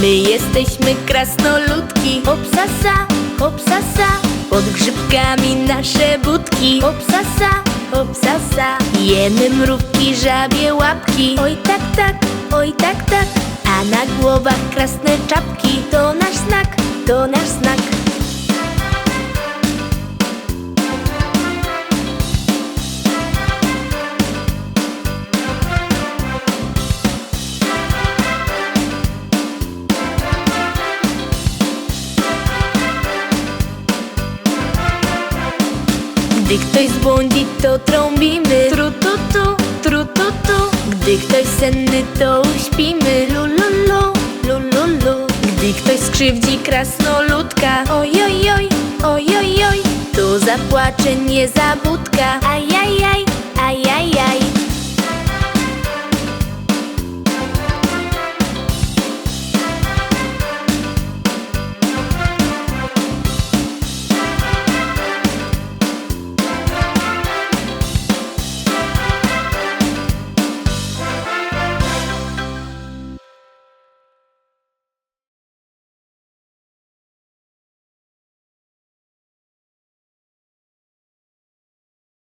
My jesteśmy krasnoludki. Hopsasa, hopsasa Pod grzybkami nasze budki. Hopsasa, hopsasa Jemy mrówki, żabie łapki. Oj tak, tak, oj tak, tak. A na głowach krasne czapki. To nasz znak, to nasz znak Gdy ktoś zbłądzi, to trąbimy. Tru tu tu, tru tu tu. Gdy ktoś senny, to uśpimy Lu lu lu, lu lu lu. Gdy ktoś skrzywdzi krasnoludka. Oj oj oj, oj oj oj. To zapłacze nie za budka Ajajaj, ajajaj